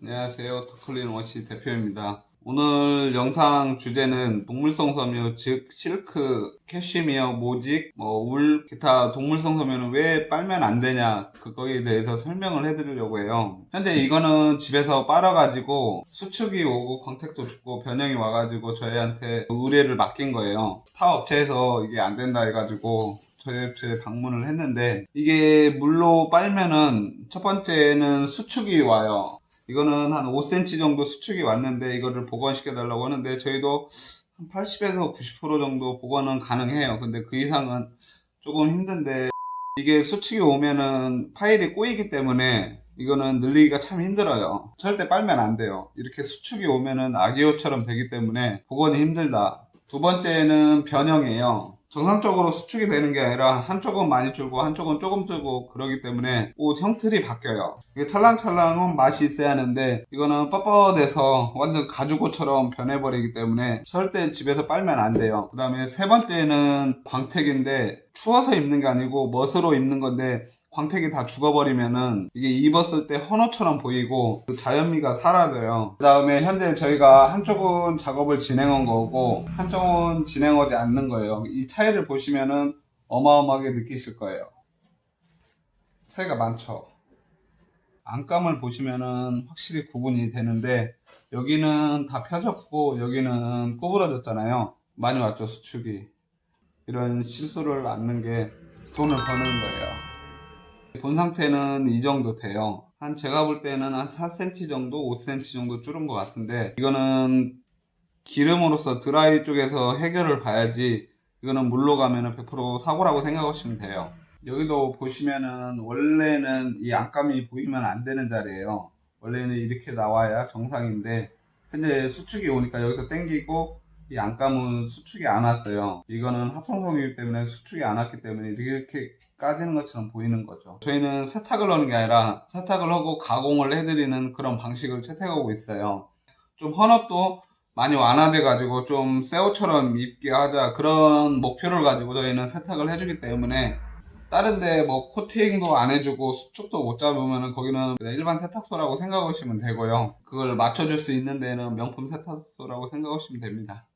안녕하세요. 터클린 워시 대표입니다. 오늘 영상 주제는 동물성 섬유, 즉 실크, 캐시미어, 모직, 뭐 울, 기타 동물성 섬유는 왜 빨면 안 되냐 그거에 대해서 설명을 해드리려고 해요. 현재 이거는 집에서 빨아가지고 수축이 오고 광택도 죽고 변형이 와가지고 저희한테 의뢰를 맡긴 거예요. 타 업체에서 이게 안 된다 해가지고 저희 업체에 방문을 했는데 이게 물로 빨면은 첫 번째는 수축이 와요. 이거는 한 5cm 정도 수축이 왔는데 이거를 복원시켜 달라고 하는데 저희도 한 80에서 90% 정도 복원은 가능해요. 근데 그 이상은 조금 힘든데 이게 수축이 오면은 파일이 꼬이기 때문에 이거는 늘리기가 참 힘들어요. 절대 빨면 안 돼요. 이렇게 수축이 오면은 아기호처럼 되기 때문에 복원이 힘들다. 두 번째는 변형이에요. 정상적으로 수축이 되는 게 아니라 한쪽은 많이 줄고 한쪽은 조금 뜨고 그러기 때문에 옷 형틀이 바뀌어요. 이게 찰랑찰랑은 맛이 있어야 하는데 이거는 뻣뻣해서 완전 가죽옷처럼 변해버리기 때문에 절대 집에서 빨면 안 돼요. 그 다음에 세 번째는 광택인데 추워서 입는 게 아니고 멋으로 입는 건데 광택이 다 죽어버리면은 이게 입었을 때 헌옷처럼 보이고 그 자연미가 사라져요. 그 다음에 현재 저희가 한쪽은 작업을 진행한 거고 한쪽은 진행하지 않는 거예요. 이 차이를 보시면은 어마어마하게 느끼실 거예요. 차이가 많죠. 안감을 보시면은 확실히 구분이 되는데 여기는 다 펴졌고 여기는 구부러졌잖아요. 많이 왔죠 수축이. 이런 실수를 않는 게 돈을 버는 거예요. 본 상태는 이 정도 돼요. 한 제가 볼 때는 한 4cm 정도, 5cm 정도 줄은 것 같은데 이거는 기름으로서 드라이 쪽에서 해결을 봐야지 이거는 물로 가면은 100% 사고라고 생각하시면 돼요. 여기도 보시면은 원래는 이 안감이 보이면 안 되는 자리예요. 원래는 이렇게 나와야 정상인데 현재 수축이 오니까 여기서 당기고 이 안감은 수축이 안 왔어요. 이거는 합성성이기 때문에 수축이 안 왔기 때문에 이렇게 까지는 것처럼 보이는 거죠. 저희는 세탁을 하는 게 아니라 세탁을 하고 가공을 해드리는 그런 방식을 채택하고 있어요. 좀 헌업도 많이 완화돼 가지고 좀 새 옷처럼 입게 하자 그런 목표를 가지고 저희는 세탁을 해주기 때문에 다른데 뭐 코팅도 안 해주고 수축도 못 잡으면 거기는 일반 세탁소라고 생각하시면 되고요. 그걸 맞춰줄 수 있는 데는 명품 세탁소라고 생각하시면 됩니다.